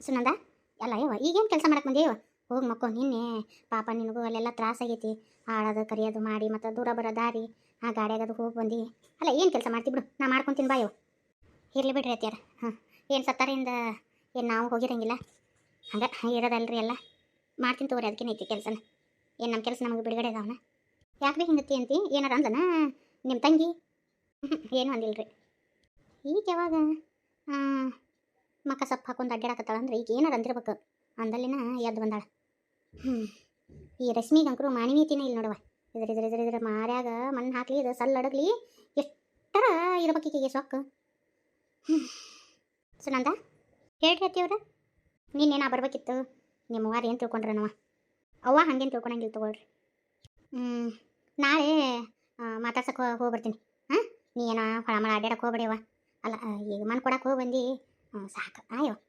ಸುನಂದ ಅಲ್ಲ ಯವ್ವ ಈಗೇನು ಕೆಲಸ ಮಾಡಕ್ಕೆ ಬಂದೇವ ಹೋಗಿ ಮಕ್ಕೋ ನಿನ್ನೆ ಪಾಪ ನಿನಗೂ ಅಲ್ಲೆಲ್ಲ ತ್ರಾಸ ಆಗೈತಿ. ಆಡೋದು ಕರಿಯೋದು, ಮಾಡಿ, ಮತ್ತು ದೂರ ಬರೋ ದಾರಿ, ಆ ಗಾಡಿಯಾಗದು ಹೋಗಿ ಬಂದು. ಅಲ್ಲ, ಏನು ಕೆಲಸ ಮಾಡ್ತಿ ಬಿಡು, ನಾ ಮಾಡ್ಕೊತೀನಿ ಬಾಯೋ ಇರಲಿ ಬಿಡ್ರಿ ಅತ್ಯಾರ ಹಾಂ ಏನು ಸತ್ತಾರಿಂದ ಏನು ನಾವು ಹೋಗಿರಂಗಿಲ್ಲ? ಹಂಗೆ ಇರೋದಲ್ರಿ ಎಲ್ಲ. ಮಾಡ್ತೀನಿ ತಗೋರಿ ಅದಕ್ಕೇನೈತಿ ಕೆಲಸನ. ಏನು ನಮ್ಮ ಕೆಲಸ ನಮಗೆ ಬಿಡುಗಡೆ ಅದಾವನ? ಯಾಕೆ ಭೀ ಹಿಂಗತಿ ಅಂತಿ? ಏನಾರ ಅಂದನ? ನಿಮ್ಮ ತಂಗಿ? ಏನೂ ಏನು ರೀ ಈಗ ಯಾವಾಗ? ಮಕ್ಕ ಸೊಪ್ಪು ಹಾಕೊಂಡು ಅಡ್ಡಾಡಕತ್ತಾಳ ಅಂದ್ರೆ ಈಗ ಏನಾರ ಅಂದಿರ್ಬೇಕು. ಅಂದಲ್ಲಿನ ಎದ್ದು ಬಂದಾಳ. ಹ್ಞೂ ಈ ರಶ್ಮಿಗಂಕರು ಮಾನವೀಯತಿನ ಇಲ್ಲಿ ನೋಡವ ಇದ್ರ ಇದ್ರ ಇದ್ರ ಇದ್ರ ಮಾರ್ಯಾಗ ಮಣ್ಣು ಹಾಕ್ಲಿ, ಇದು ಸಲ್ಲ ಅಡಗ್ಲಿ, ಎಷ್ಟರ ಇರ್ಬೇಕು ಈಕೆಗೆ ಸೊಕ್ಕು. ಸುನಂದ, ಹೇಳ್ರಿ ಅತ್ತಿಯವ್ರ ನೀನೇನ ಬರ್ಬೇಕಿತ್ತು. ನಿಮ್ಮ ವಾರ ಏನು ತಿಳ್ಕೊಂಡ್ರ ನಾವು ಅವ್ವ ಹಂಗೇನು ತಿಳ್ಕೊಳಂಗಿಲ್ಲ ತೊಗೊಳ್ರಿ. ಹ್ಞೂ ನಾಳೆ ಮಾತಾಡ್ಸಕ್ಕೆ ಹೋಗಿ ಬರ್ತೀನಿ ಹಾಂ? ನೀ ಏನೋ ಹೊಳಮಳ ಅಡ್ಡಾಡಕ್ಕೆ ಹೋಗ್ಬೇಡಿವ ಅಲ್ಲ, ಈಗ ಮನ್ ಕೊಡಕ್ಕೆ ಹೋಗಿ ಬಂದು. ಹ್ಞೂ ಸಾಕು.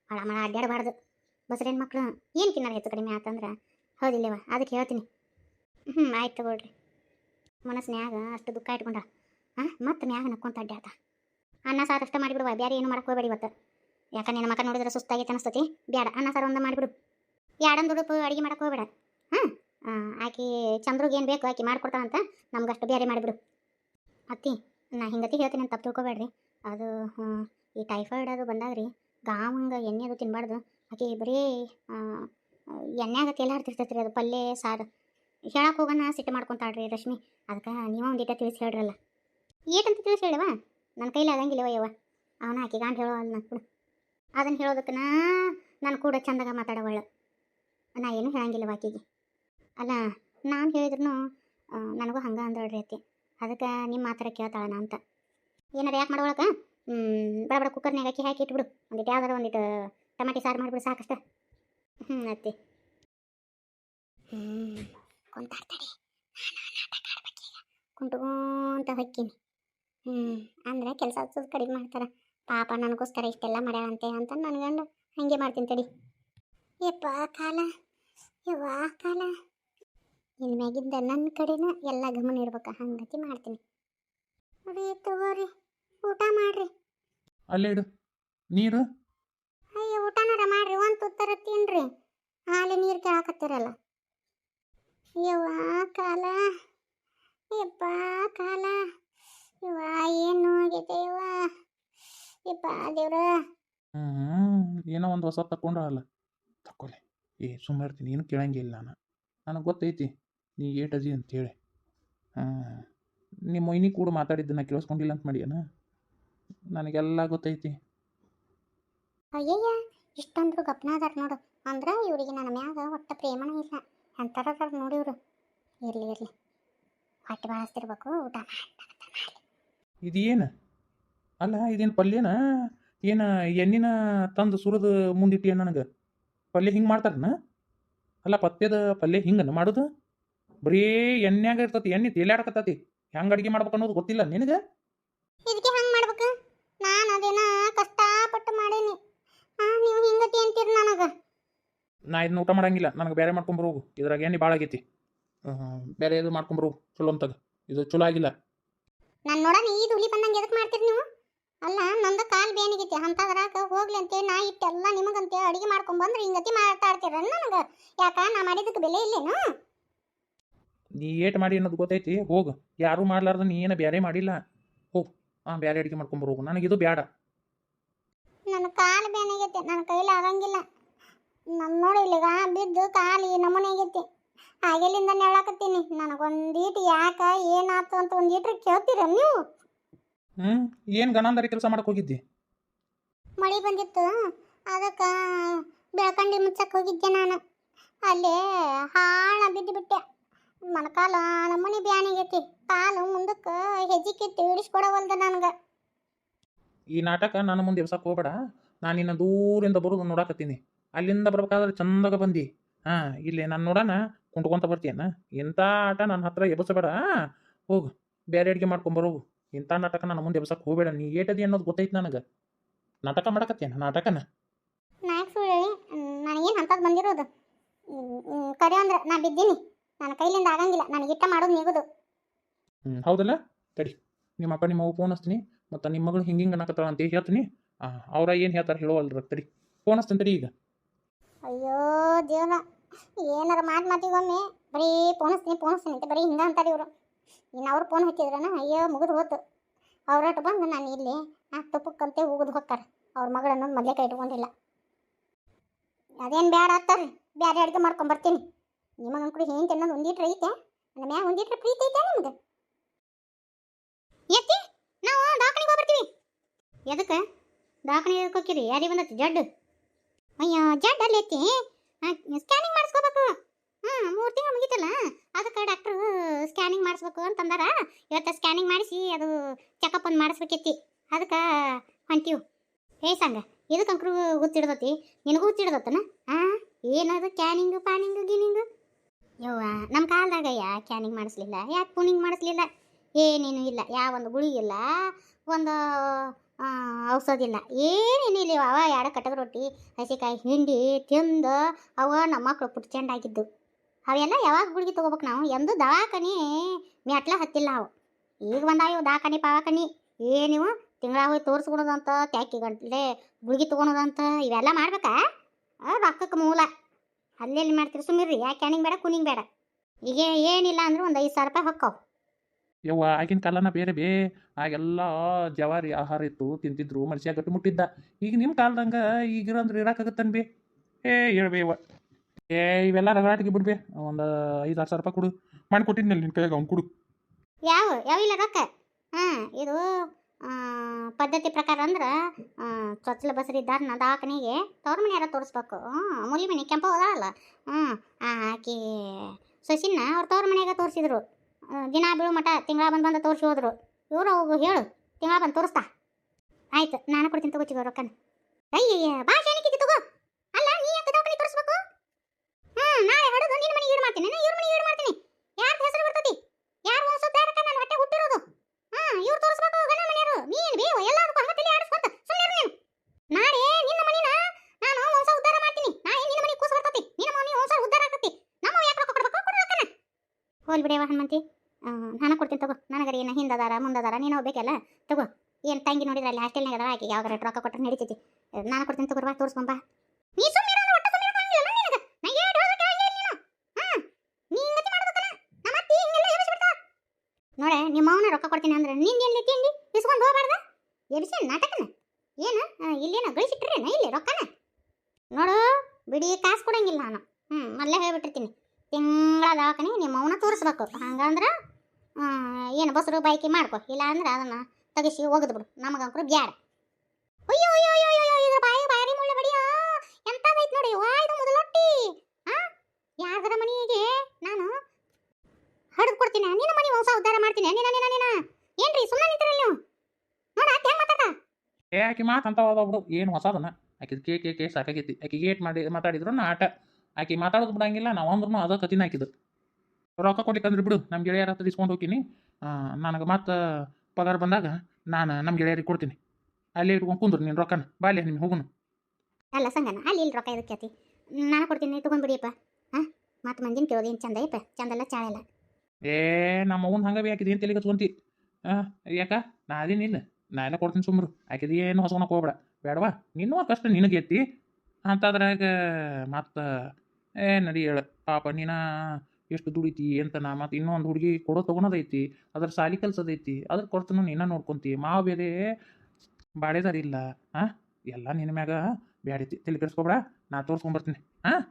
ಅಳ ಮಳ ಅಡ್ಡಾಡಬಾರ್ದು ಬಸ್ರೇನು ಮಕ್ಕಳು ಏನು ತಿನ್ನಾರ ಹೆಚ್ಚು ಕಡಿಮೆ ಆತಂದ್ರೆ? ಹೌದಿಲ್ಲವ ಅದಕ್ಕೆ ಹೇಳ್ತೀನಿ. ಹ್ಞೂ ಆಯ್ತು ತಗೊಳ್ರಿ. ಮನಸ್ಸಿನ್ಯಾಗ ಅಷ್ಟು ದುಃಖ ಇಟ್ಕೊಂಡ ಹಾಂ ಮತ್ತೆ ಮ್ಯಾಗ ನಕ್ಕೊಂತ ಅಡ್ಡಾಡ್ತ ಅನ್ನ ಸಾರು ಅಷ್ಟೇ ಮಾಡಿಬಿಡುವ ಬೇರೆ ಏನು ಮಾಡಕ್ಕೆ ಹೋಗಬೇಡಿ ಇವತ್ತು. ಯಾಕೆ ನಿನ್ನ ಮಕ್ಕ ನೋಡಿದ್ರೆ ಸುಸ್ತಾಗೈತೆ ಅನಿಸ್ತತಿ? ಬೇಡ ಅನ್ನ ಸಾರು ಒಂದು ಮಾಡಿಬಿಡು. ಎರಡೊಂದು ಉಡುಪು ಅಡುಗೆ ಮಾಡಕ್ಕೆ ಹೋಗ್ಬೇಡ. ಹಾಂ ಆಕಿ ಚಂದ್ರಿಗೆ ಏನು ಬೇಕು ಆಕಿ ನಮ್ಗೆ ಅಷ್ಟು ಬೇರೆ ಮಾಡಿಬಿಡು. ಅತ್ತಿ ನಾ ಹಿಂಗತಿ ಹೇಳ್ತೀನಿ ಅಂತ ತಪ್ಪು ತಿಳ್ಕೊಬೇಡ್ರಿ. ಅದು ಆ, ಈ ಟೈಫಾಯ್ಡ್ ಅದು ಬಂದಾಗ ರೀ ಗಾವಂಗ ಎಣ್ಣೆ ಅದು ತಿನ್ನಬಾರ್ದು ಆಕಿ ಬರೀ ಆ, ತೇಲ ಹಾಡ್ತಿರ್ತೈತೆ ರೀ ಅದು ಪಲ್ಲೆ ಸಾರು. ಹೇಳಕ್ಕೆ ಹೋಗೋಣ ಸಿಟ್ಟು ಮಾಡ್ಕೊತಾಳ್ರಿ ರಶ್ಮಿ. ಅದಕ್ಕೆ ನೀವ ಒಂದಿಟ ತಿಳಿಸಿ ಹೇಳ್ರಲ್ಲ. ಏಟಂತ ತಿಳಿಸಿ ಹೇಳವ ನನ್ನ ಕೈಲಿ ಆಗಂಗಿಲ್ಲವ ಯವ್ವ? ಅವನ ಆಕೆ ಗಾಂಡ್ ಹೇಳೋ ಅಲ್ಲಿ ನಕ್ಬಿಡು ಅದನ್ನು ಹೇಳೋದಕ್ಕೆ ನಾನು ಕೂಡ ಚಂದಾಗ ಮಾತಾಡವಳು ನಾ ಏನು ಹೇಳಂಗಿಲ್ಲವ ಆಕಿಗೆ. ಅಲ್ಲ ನಾನು ಹೇಳಿದ್ರು ನನಗೂ ಹಂಗೆ ಅಂದಳ್ರಿ ಅತ್ತಿ. ಅದಕ್ಕೆ ನಿಮ್ಮ ಮಾತ್ರ ಕೇಳ್ತಾಳಣ ಅಂತ. ಏನಾರ ಯಾಕೆ ಮಾಡ್ಕೊಳಕ ಹ್ಞೂ ಬಡ ಬಡ ಕುಕ್ಕರ್ನಾಗ ಹಾಕಿ ಹಾಕಿ ಇಟ್ಬಿಡು. ಒಂದಿಟ್ಟು ಯಾವ್ದಾರ ಒಂದಿಟ್ಟು ಟಮಾಟಿ ಸಾರು ಮಾಡಿಬಿಡು ಸಾಕಷ್ಟ. ಹ್ಞೂ ಅತ್ತಿ. ಹ್ಞೂ ಕುಂಟು ಕುಂಟ್ಕೊಂತ ಹೊಕ್ಕೀನಿ. ಹ್ಞೂ ಅಂದರೆ ಕೆಲಸ ಕಡಿಮೆ ಮಾಡ್ತಾರೆ. ಪಾಪ ನನಗೋಸ್ಕರ ಇಷ್ಟೆಲ್ಲ ಮಾಡ್ಯಾಳಂತೆ ಅಂತ ನನ್ನ ಗಂಡ ಹಾಗೆ ಮಾಡ್ತೀನಿ ತಡಿ. ಯಪ್ಪ ಕಾಲ, ಯವ್ವಾ ಕಾಲ. ಇನ್ನು ಮ್ಯಾಗಿಂದ ನನ್ನ ಕಡೆನ ಎಲ್ಲ ಗಮನ ಇರ್ಬೇಕು. ಹಂಗತಿ ಮಾಡ್ತೀನಿ. ಅದೇ ತಗೋರಿ, ಊಟ ಮಾಡ್ರಿ. ಅಲ್ಲೇ ಇಡು. ನೀರು? ಅಯ್ಯೋ ಊಟನಾರ ಮಾಡ್ರಿ ಒಂದು ತುತ್ತರ ತಿನ್ರಿ. ಹಾಲು ನೀರು ಕೇಳಕತ್ತಿರಲ್ಲ. ಯವ್ವ ಕಾಲ. ಯಪ್ಪ ಕಾಲ. ಯವ್ವ ಏನು ಆಗೈತೆ ಯವ್ವ? ಯಪ್ಪ ದೇವ್ರ. ಏನೋ ಒಂದು ಹೊಸ ತಕೊಂಡ್ರಲ್ಲ ತಕೊಳ್ಳಿ ಏ ಸುಮ್ಮನೆ ಇರ್ತೀನಿ ಏನು ಕೇಳಂಗಿಲ್ಲ ನಾನು. ನನಗೆ ಗೊತ್ತೈತಿ ನೀ ಏಟ್ ಅಂತ ಅಂತೇಳಿ ಹಾಂ ನಿಮ್ಮ ಮೊಯ್ನಿ ಕೂಡ ಮಾತಾಡಿದ್ದನ್ನ ಕೇಳಿಸ್ಕೊಂಡಿಲ್ಲ ಅಂತ ಮಾಡಿಯನ? ನನಗೆಲ್ಲ ಗೊತ್ತೈತಿ. ಅಯ್ಯಯ್ಯ ಇಷ್ಟಂದ್ರು ಗಪ್ನ ಅದಾರ ನೋಡು. ಅಂದ್ರೆ ಇವರಿಗೆ ನನ್ನ ಮ್ಯಾಗ ಒಟ್ಟ ಪ್ರೇಮನ ಇಲ್ಲ. ಅಂತಾರ ನೋಡಿ ಇವರು. ಇರ್ಲಿ ಇರ್ಲಿ. ಹೊಟ್ಟೆ ಬಾಳಿಸ್ತಿರ್ಬೇಕು ಊಟ ಇದೇನು? ಅಲ್ಲ ಇದೇನು ಪಲ್ಯನ? ಏನ ಎಣ್ಣಿನ ತಂದು ಸುರಿದು ಮುಂದಿಟ್ಟಿಯ ನನಗೆ? ಪಲ್ಯ ಹಿಂಗೆ ಮಾಡ್ತಾರನ? ಅಲ್ಲ ಪಥ್ಯದ ಪಲ್ಯ ಹಿಂಗನ ಮಾಡೋದು? ಬರೀ ಎಣ್ಣೆಯಾಗ ಇರ್ತತಿ ಎಣ್ಣೆ ತೇಲಾಡ್ಕತ್ತತಿ ಹೆಂಗೆ ಅಡಿಗೆ ಮಾಡ್ಬೇಕು ಅನ್ನೋದು ಗೊತ್ತಿಲ್ಲ ನಿನಗೆ? ಇದಕ್ಕೆ ಹಂಗೆ ಮಾಡ್ಬೇಕು? ಕಷ್ಟಪಟ್ಟು ಮಾಡೀನಿ. ನೀವು ಹಿಂಗತಿ ಅಂತೀರಿ ನನಗೆ? ನಾ ಇದನ್ನ ಊಟ ಮಾಡಂಗಿಲ್ಲ. ನನಗೆ ಬೇರೆ ಮಾಡ್ಕೊಂಬರೋಗು ಇದ್ರಾಗ ಏನು ಭಾಳ ಆಗೈತಿ? ಬೇರೆ ಇದು ಮಾಡ್ಕೊಂಬರೋಗು ಚಲೋ ಅಂತಾಗ. ಇದು ಚಲೋ ಆಗಿಲ್ಲ. ನಾನು ನೋಡೋಣ ಈ ಧೂಳಿ ಬಂದಂಗೆ ಎದಕ್ಕೆ ಮಾಡ್ತೀರಿ ನೀವು? ಅಲ್ಲ ನಂದು ಕಾಲು ಬೇನಿಗೈತಿ ಅಂತದ್ರಾಗ ಹೋಗ್ಲಿ ಅಂತೇಳಿ ನಾ ಇಟ್ಟೆಲ್ಲ ನಿಮಗಂತೆ ಅಡಿಗೆ ಮಾಡ್ಕೊಂಡ್ ಬಂದ್ರೆ ಹಿಂಗತಿ ಮಾತಾಡ್ತೀರ ನನಗೆ? ಯಾಕ ನಾ ಮಾಡಿದಕ್ಕೆ ಬೆಲೆ ಇಲ್ಲೇನು? ನೀ ಏಟ್ ಮಾಡಿ ಅನ್ನೋದು ಗೊತ್ತೈತಿ. ಹೋಗು. ಯಾರೂ ಮಾಡ್ಲಾರ್ದ ನೀ ಏನು ಬೇರೆ ಮಾಡಿಲ್ಲ. ಹಾಂ ಬೇರೆ ಅಡುಗೆ ಮಾಡ್ಕೊಂಬರೋಗು ನನಗಿದು ಬೇಡ ನನ್ನ ಕಾಲು ಬೇನಾಗೈತೆ ನನ್ನ ಕೈಲಿ ಆಗಂಗಿಲ್ಲ. ನನ್ನ ನೋಡಿ ಇಲ್ಲಿಗ ಬಿದ್ದು ಕಾಲು ಈ ನಮೂನೆ ಆಗೈತಿ. ಹಾಗೆಲ್ಲಿಂದ ಹೇಳಕತ್ತೀನಿ ನನಗೊಂದೀಟು ಯಾಕ ಏನಾಯ್ತು ಅಂತ ಒಂದೀಟ್ರ ಕೇಳ್ತೀರ ನೀವು? ಹ್ಞೂ ಏನು ಗಣಾಂದಾರಿ ಕೆಲಸ ಮಾಡಕ್ಕೆ ಹೋಗಿದ್ದಿ? ಮಳೆ ಬಂದಿತ್ತು. ಅದಕ್ಕೆ ಬೆಳ್ಕಂಡಿ ಮುಚ್ಚಕ್ಕೆ ಹೋಗಿದ್ದೆ ನಾನು. ಅಲ್ಲೇ ಹಾಳ ಬಿದ್ದು ಬಿಟ್ಟೆ ಮೊಣಕಾಲ ನಮ್ಮನೆ ಬ್ಯಾನಿಗೈತಿ ಕಾಲು ಮುಂದಕ್ಕೆ ಹೆಜ್ಜಿಕಿತ್ತು ಇಳಿಸ್ಕೊಡವಲ್ದು ನನಗೆ. ಈ ನಾಟಕ ನನ್ನ ಮುಂದೆ ಎಬ್ಸಕ್ಕೆ ಹೋಗ್ಬೇಡ. ನಾನು ನಿನ್ನ ದೂರಿಂದ ಬರೋದು ನೋಡಾಕತ್ತೀನಿ. ಅಲ್ಲಿಂದ ಬರ್ಬೇಕಾದ್ರೆ ಚಂದಾಗ ಬಂದಿ. ಹಾಂ ಇಲ್ಲಿ ನಾನು ನೋಡೋಣ ಕುಂಟ್ಕೊಂತ ಬರ್ತೀಯನ. ಇಂಥ ಆಟ ನನ್ನ ಹತ್ರ ಎಬ್ಸಬೇಡ. ಹೋಗು ಬೇರೆ ಅಡುಗೆ ಮಾಡ್ಕೊಂಬರೋಗು ಇಂಥ ನಾಟಕ ನನ್ನ ಮುಂದೆ ಎಬ್ಸಕ್ಕೆ ಹೋಗ್ಬೇಡ. ನೀ ಏಟದಿ ಅನ್ನೋದು ಗೊತ್ತೈತೆ ನನಗೆ. ನಾಟಕ ಮಾಡಕತ್ತೇನ ನಾಟಕನ? ನಾಯಕ್ ಸುಳ್ಳಿ ನನಗೇನು ಅಂಥದ್ದು ಬಂದಿರೋದು? ಕರೆ ಅಂದ್ರೆ ನಾ ಬಿದ್ದೀನಿ. ನನ್ನ ಕೈಲಿಂದ ಆಗಂಗಿಲ್ಲ. ನನಗೆ ಇಟ್ಟ ಮಾಡೋದು ನಿಗುದು. ಹ್ಞೂ ಹೌದಲ್ಲ? ತಡಿ. ನಿಮ್ಮ ಅಪ್ಪ ನಿಮ್ಮ ಅವ್ವ ಫೋನ್ ಹಚ್ತೀನಿ ಮತ್ತು ನಿಮ್ಮ ಮಗಳು ಹಿಂಗೆ ಹಿಂಗೆ ಅನ್ನಕತ್ತಾಳ ಅಂತ ಹೇಳ್ತೀನಿ. ಅವ್ರ ಏನು ಹೇಳ್ತಾರೆ ಹೇಳೋವಲ್ರ ತಡಿ. ಫೋನ್ ಹಚ್ತೀನಿ ತಡಿ ಈಗ. ಅಯ್ಯೋ ದೇವ್ರ ಏನಾರ ಮಾತು ಮಾತಿಗೊಮ್ಮೆ ಬರೀ ಫೋನ್ ಹಚ್ಚತೀನಿ ಅಂತ ಬರೀ ಹಿಂಗೆ ಅಂತಾರೆ ಇವರು. ಇನ್ನು ಅವ್ರು ಫೋನ್ ಹಚ್ಚಿದ್ರನ ಅಯ್ಯೋ ಮುಗಿದು ಹೋತು. ಅವ್ರಟ್ಟು ಬಂದು ನಾನು ಇಲ್ಲಿ ಆ ತುಪ್ಪಕ್ಕಂತೆ ಉಗಿದು ಹೋಗ್ತಾರೆ ಅವ್ರ ಮಗಳನ್ನ ಮೊದಲೇ ಕೈ ಇಟ್ಕೊಂಡಿಲ್ಲ. ಅದೇನು ಬೇಡ ಆಗ್ತಾರೆ ಬೇರೆ ಅಡುಗೆ ಮಾಡ್ಕೊಂಡು ಬರ್ತೀನಿ ನಿಮಗೆ ಹೆಂಗೆ ಏನು ತಿನ್ನೋದು ಒಂದಿಟ್ರೆ ಐತೆ. ನನ್ನ ಮ್ಯಾಗ ಒಂದಿಟ್ರೆ ಪ್ರೀತಿ ಐತೆ ನಿಮ್ಗೆ ಎತ್ತಿ ನಾವು ದವಾಖಾನಿಗೆ ಹೋಗ್ಬರ್ತೀವಿ. ಎದಕ್ಕೆ? ದವಾಖಾನಿಗೆ ಹೋಗ್ತೀರಿ? ಯಾರಿಗೆ ಬಂದತ್ತೆ ಜಡ್ಡು? ಅಯ್ಯೋ ಜಡ್ ಅಲ್ಲಿ ಎತ್ತಿ ಸ್ಕ್ಯಾನಿಂಗ್ ಮಾಡಿಸ್ಕೋಬೇಕು. ಹಾಂ, ಮೂರು ತಿಂಗಳು ಮುಗಿತಲ್ಲ? ಅದಕ್ಕೆ ಡಾಕ್ಟ್ರು ಸ್ಕ್ಯಾನಿಂಗ್ ಮಾಡಿಸ್ಬೇಕು ಅಂತಂದಾರ ಇವತ್ತು ಸ್ಕ್ಯಾನಿಂಗ್ ಮಾಡಿಸಿ ಅದು ಚೆಕಪ್ ಒಂದು ಮಾಡಿಸ್ಬೇಕಿತ್ತಿ ಅದಕ್ಕೆ ಹೊಂಟೀವು ಹೇ ಸಂಗ ಇದಕ್ಕಂಕ್ರು ಗೊತ್ತಿಡ್ದತಿ ನಿನಗೂ ಗೊತ್ತಿಡ್ದತ್ತನ ಹಾಂ ಏನದು ಕ್ಯಾನಿಂಗು ಪಾನಿಂಗು, ಗಿನಿಂಗು? ಯವ್ವ ನಮ್ಮ ಕಾಲದಾಗ ಯಾ ಕ್ಯಾನಿಂಗ್ ಮಾಡಿಸ್ಲಿಲ್ಲ? ಯಾಕೆ ಪೂನಿಂಗ್ ಮಾಡಿಸ್ಲಿಲ್ಲ? ಏನೇನು ಇಲ್ಲ ಯಾವ ಒಂದು ಗುಳಿ ಇಲ್ಲ, ಒಂದು ಔಷಧ ಇಲ್ಲ, ಏನೇನು ಇಲ್ಲ ಅವ ಎರಡು ಕಟಕ ರೊಟ್ಟಿ, ಹಸಿಕಾಯಿ ಹಿಂಡಿ ತಿಂದು ಅವ ನಮ್ಮ ಮಕ್ಕಳು ಪುಟ್ಚಂಡಾಗಿದ್ದು. ಅವೆಲ್ಲ ಯಾವಾಗ ಗುಳಿಗೆ ತೊಗೋಬೇಕು ನಾವು? ಎಂದು ದವಾಖಾನೆ ಮೆಟ್ಲ ಹತ್ತಿಲ್ಲ ಅವು. ಈಗ ಬಂದಾವ ಇವು ದವಾಖಾನೆ, ಪಾವಾಖಾನೆ. ಏನಿವು ತಿಂಗಳ ಹೋಗಿ ತೋರಿಸ್ಕೊಳೋದಂತ ತ್ಯಾಕಿ ಗಂಟ್ಲೆ ಗುಳಿಗೆ ತೊಗೊಳೋದಂತ ಇವೆಲ್ಲ ಮಾಡ್ಬೇಕಾ? ರೊಕ್ಕಕ್ಕೆ ಮೂಲ. ಅಲ್ಲೆಲ್ಲಿ ಮಾಡ್ತೀರಿ ಸುಮ್ಮಿರ್ರಿ ಯಾಕೆ ಕ್ಯಾನಿಂಗ್ ಬೇಡ ಕುನಿಂಗ್ ಬೇಡ. ಈಗ ಏನಿಲ್ಲ ಅಂದ್ರೆ ಒಂದು ಐದು ಸಾವಿರ ರೂಪಾಯಿ ಹೊಕ್ಕವು. ಯವ್ವ ಆಗಿನ ಕಾಲನ ಬೇರೆ ಬೇ ಆಗೆಲ್ಲ ಜವಾರಿ ಆಹಾರ ಇತ್ತು ತಿಂತಿದ್ರು ಮನುಷ್ಯ ಗಟ್ಟಿ ಮುಟ್ಟಿದ್ದ. ಈಗ ನಿಮ್ಮ ಕಾಲದಂಗ ಈಗಿರಂದ್ರೆ ಇರಾಕಾಗತ್ತನ್ ಬೇ. ಏ ಹೇಳ್ಬೇವ ಏ ಇವೆಲ್ಲ ರಗಡಾಟಿಗೆ ಬಿಡ್ಬೇ. ಒಂದು ಐದು ಆರು ಸಾವಿರ ರೂಪಾಯಿ ಕೊಡು. ಮಾಡಿ ಕೊಟ್ಟಿದ್ನಲ್ಲ ನಿನ್ನ ಕೈಯಾಗ ಅವ್ನು ಕೊಡು. ಯಾವ ಇಲ್ಲ ರೊಕ್ಕ? ಹಾಂ ಇದು ಪದ್ಧತಿ ಪ್ರಕಾರ ಅಂದ್ರೆ ಚೊಚ್ಚಲ ಬಸರಿದ್ದಾರ ನಾ ದವಾಖಾನಿಗೆ ತವ್ರ ಮನೆಯಾರ ತೋರಿಸ್ಬೇಕು. ಹ್ಞೂ ಮುಲಿ ಮನೆ ಕೆಂಪ ಹೋದಾಳಲ್ಲ ಹ್ಞೂ ಆಕಿ ಸೊಸಿನ ಅವ್ರ ತವ್ರ ಮನೆಯಾಗ ತೋರಿಸಿದ್ರು. ದಿನ ಬೀಳು ಮಠ ತಿಂಗಳ ಬಂದು ಬಂದು ತೋರಿಸಿ ಹೋದ್ರು. ಇವರು ಹೋಗು ಹೇಳು, ತಿಂಗಳ ಬಂದು ತೋರಿಸ್ತಾ. ಆಯ್ತು, ನಾನು ಕೊಡ್ತೀನಿ ತಗೋಚಿಗೋ ರೊಕ್ಕನ. ಅಯ್ಯಯ್ಯ ಬಾ ಶಾನಿಕಿಗೆ ತಗೋ ಅಲ್ಲ ನೀ ಯಾಕೆ ದವಾಖಾನೆ ತೋರಿಸ್ಬೇಕು ಹ್ಞೂ ನಾಳೆ ಹೊಡೆದು ನಿನ್ನ ಮನೆಗೆ ಈಡು ಮಾಡ್ತೀನಿ ಇವ್ರ ಮನೆಗೆ ಈಡು ಮಾಡ್ತೀನಿ ಯಾರ್ದು ಹೆಸರು ಬರ್ತೈತಿ ಯಾರು ವಂಶೋದ್ಧಾರಕ ನನ್ನ ಹೊಟ್ಟೆ ಹುಟ್ಟಿರೋದು ಹಾ ಇವ್ರು ತೋರಿಸ್ಬೇಕು ಗಂಡ ಮನೆಯವರು ನೀನ್ ಬೇವ ಎಲ್ಲದಕ್ಕೂ ಹಂಗ ತಲೆ ಆಡಿಸ್ಕೊತ ಸುಮ್ಮನೆ ನೀನು ನಾಳೆ ನಿನ್ನ ಮನಿನ ನಾನು ವಂಶ ಉದ್ಧಾರ ಮಾಡ್ತೀನಿ ನಾಳೆ ನಿನ್ನ ಮನೆ ಕೂಸು ಬರ್ತೈತಿ ನಿನ್ನ ಮನೆ ವಂಶ ಉದ್ಧಾರ ಆಗ್ತೈತಿ ನಮ್ಮ ಯಾಕೆ ರೊಕ್ಕ ಕೊಡ್ಬೇಕು ಕೊಡು ರೊಕ್ಕನ ಬಿಡೇವ ಹನುಮಂತಿ? ನಾನು ಕೊಡ್ತೀನಿ ತಗೋ. ನನಗರ ಏನು ಹಿಂದದಾರ, ಮುಂದದಾರ, ನೀನು ಹೋಗ್ಬೇಕಲ್ಲ? ತಗೋ. ಏನು ತಂಗಿ ನೋಡಿದ್ರೆ ಅಲ್ಲಿ ಹಾಸ್ಟೆಲ್ನಾಗ ಅದಾಳ ಆಕೆ ಯಾವಾಗ ರೊಕ್ಕ ಕೊಟ್ಟರೆ ನಡೀತೈತಿ. ನಾನು ಕೊಡ್ತೀನಿ ತಗೋ ಬಾ ತೋರಿಸ್ಕೊಂಬಾ ನೀ ಸುಮ್ಮನೆ ನೋಡ, ನಿಮ್ಮ ಅವನ ರೊಕ್ಕ ಕೊಡ್ತೀನಿ ಅಂದ್ರೆ ನಿಂದ ಎಲ್ಲಿ ತಿಂಡಿ? ಇಸ್ಕೊಂಡು ಹೋಗ್ಬಾರ್ದ? ಎಬ್ಸಿ ನಾಟಕನ? ಏನು? ಇಲ್ಲೇನ ಗಳಿಸಿಟ್ರೇನ ಇಲ್ಲಿ ರೊಕ್ಕನ? ನೋಡು, ಬಿಡಿ, ಕಾಸು ಕೊಡಂಗಿಲ್ಲ ನಾನು. ಹ್ಞೂ ಮೊದಲೇ ಹೇಳ್ಬಿಟ್ಟಿರ್ತೀನಿ. ತಿಂಗಳ ದವಾಖಾನೆ ನಿಮ್ಮ ಅವನ ತೋರಿಸ್ಬೇಕು. ಹಂಗಂದ್ರೆ ಏನು ಬಸರು ಬೈಕಿ ಮಾಡ್ಕೊ. ಇಲ್ಲ ಅಂದ್ರೆ ಅದನ್ನು ತೆಗಿಸಿ ಒಗದು ಬಿಡು. ನಮಗಂಕರು ಬ್ಯಾಡ. ಅಯ್ಯೋ ಅಯ್ಯೋ ಅಯ್ಯೋ ಅಯ್ಯೋ ಇದ್ರ ಬಾಯಿ ಬಾರಿ ಮುಳ್ಳು ಬಡಿಯೋ ಎಂಥದೈತೆ ನೋಡಿ ವಾಯ್ದು ಮೊದಲೊಟ್ಟಿ ಹಾಂ ಯಾರ ಮನೆಗೆ ನಾನು ಹಡ್ದು ಕೊಡ್ತೀನಿ ನಿನ್ನ ಮನೆ ವಂಶ ಉದ್ಧಾರ ಮಾಡ್ತೀನಿ ನಿನ್ನ ನಿನ್ನ ನಿನ್ನ ಏನ್ರಿ ಸುಮ್ಮನೆ ನಿಂತಿರಲ್ಲ ನೀವು ನೋಡ ಆಕೆ ಹೆಂಗ್ ಮಾತಾಡ ಏ ಆಕೆ ಮಾತು ಅಂತ ಬಿಡು ಏನು ಹೊಸದನ್ನ ಆಕಿದ್ ಕೇ ಕೇ ಕೇ ಸಾಕಾಗೈತಿ ಆಕೆ ಏಟ್ ಮಾಡಿ ಮಾತಾಡಿದ್ರು ಆಟ ಆಕಿ ಮಾತಾಡೋದು ಬಿಡಂಗಿಲ್ಲ ನಾವು ಅಂದ್ರೂ ಅದ ಕತಿನ ಹಾಕಿದ್ದು ರೊಕ್ಕ ಕೊಡ್ಲಿಕ್ಕಂದ್ರೆ ಬಿಡು ನಮ್ಮ ಗೆಳೆಯರ ಹತ್ರ ಇಸ್ಕೊಂಡು ಹೋಗ್ತೀನಿ. ನನಗೆ ಮತ್ತೆ ಪಗಾರ ಬಂದಾಗ ನಾನು ನಮ್ಮ ಗೆಳೆಯರಿಗೆ ಕೊಡ್ತೀನಿ. ಅಲ್ಲೇ ಇಟ್ಕೊಂಡು ಕುಂದ್ರು ನೀನು ರೊಕ್ಕನ. ಬಾಲ್ಯ ನಿಮ್ಗೆ ಹೋಗುನು. ಅಲ್ಲ ಸಂಗನ ಅಲ್ಲಿ ಇಲ್ಲಿ ರೊಕ್ಕ ಇದಕ್ಕೆ ಅತಿ ನಾನು ಕೊಡ್ತೀನಿ ತಗೊಂಡ್ಬಿಡಿಯಪ್ಪ ಹಾಂ ಮತ್ತೆ ಮಂದಿನ ಕೇಳೋದು ಏನು ಚಂದ ಯಪ್ಪ ಚಂದಲ್ಲ ಚಾಳೆಲ್ಲ ಏ ನಮ್ಮ ಅವ್ನ ಹಂಗೆ ಬಿ ಆಕಿದ್ ಏನು ತಲೆಗೆ ಹಚ್ಕೊಂತಿ ಹಾಂ ಯಾಕ? ನಾ ಅದೇನಿಲ್ಲ ನಾ ಎಲ್ಲ ಕೊಡ್ತೀನಿ ಸುಮ್ಮರು ಆಕಿದ್ ಏನು ಹೊಸವನಕ್ಕೆ ಹೋಗ್ಬೇಡ. ಬೇಡವಾ? ನಿನ್ನೂ ಕಷ್ಟ ನಿನಗೆ ಐತಿ ಅಂತದ್ರಾಗ ಮತ್ತು ಏ, ನಡಿ ಹೇಳ. ಪಾಪ, ನೀನ ಎಷ್ಟು ದುಡಿತಿ ಅಂತ ನಾ ಮತ್ತು ಇನ್ನೊಂದು ಹುಡುಗಿ ಕೊಡೋ ತೊಗೊಳೋದೈತಿ, ಅದ್ರ ಸಾಲಿ ಕಲ್ಸೋದೈತಿ, ಅದ್ರ ಕೊಡ್ತನು ನೀನ ನೋಡ್ಕೊಂತಿ. ಮಾವು ಬೇರೆ ಬಾಳೆದಾರಿಲ್ಲ ಹಾಂ ಎಲ್ಲ ನಿನ್ನ ಮ್ಯಾಗ ಬ್ಯಾಡೈತಿ. ತಲೆ ಕೆಡಿಸ್ಕೊಬೇಡ, ನಾ ತೋರ್ಸ್ಕೊಂಬರ್ತೀನಿ ಹಾಂ